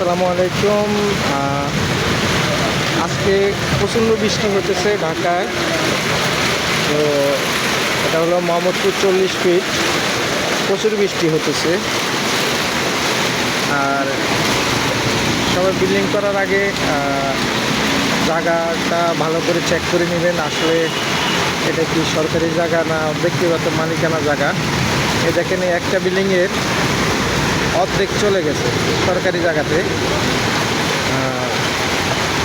আসসালামু আলাইকুম। আজকে প্রচণ্ড বৃষ্টি হতেছে ঢাকায়। তো এটা হলো মোহাম্মদপুর চল্লিশ ফিট প্রচুর বৃষ্টি হতেছে আর সবাই বিল্ডিং করার আগে জায়গাটা ভালো করে চেক করে নেবেন। আসলে এটা কি সরকারি জায়গা না ব্যক্তিগত মালিকানা জায়গা? এ দেখেন একটা বিল্ডিংয়ের অর্ধেক চলে গেছে সরকারি জায়গাতে।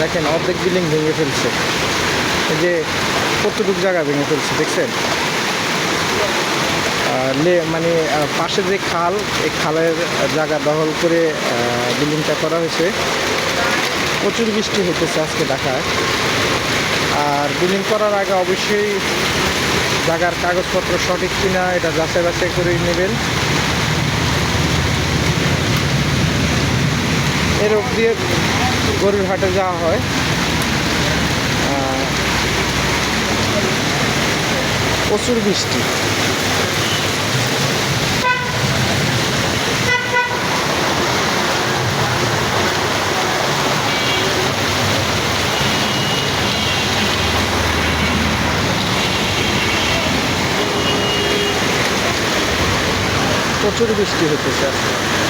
দেখেন, অর্ধেক বিল্ডিং ভেঙে ফেলছে। এই যে কতটুকু জায়গা ভেঙে ফেলছে, দেখছেন? লে মানে পাশে যে খাল, এই খালের জায়গা দখল করে বিল্ডিংটা করা হয়েছে। প্রচুর বৃষ্টি হতেছে আজকে ঢাকায়। আর বিল্ডিং করার আগে অবশ্যই জায়গার কাগজপত্র সঠিক কিনা, এটা যাচাই বাছাই করে নেবেন। এর দিয়ে গরুর হাটে যাওয়া হয়। প্রচুর বৃষ্টি। প্রচুর বৃষ্টি হতেছে আজকে।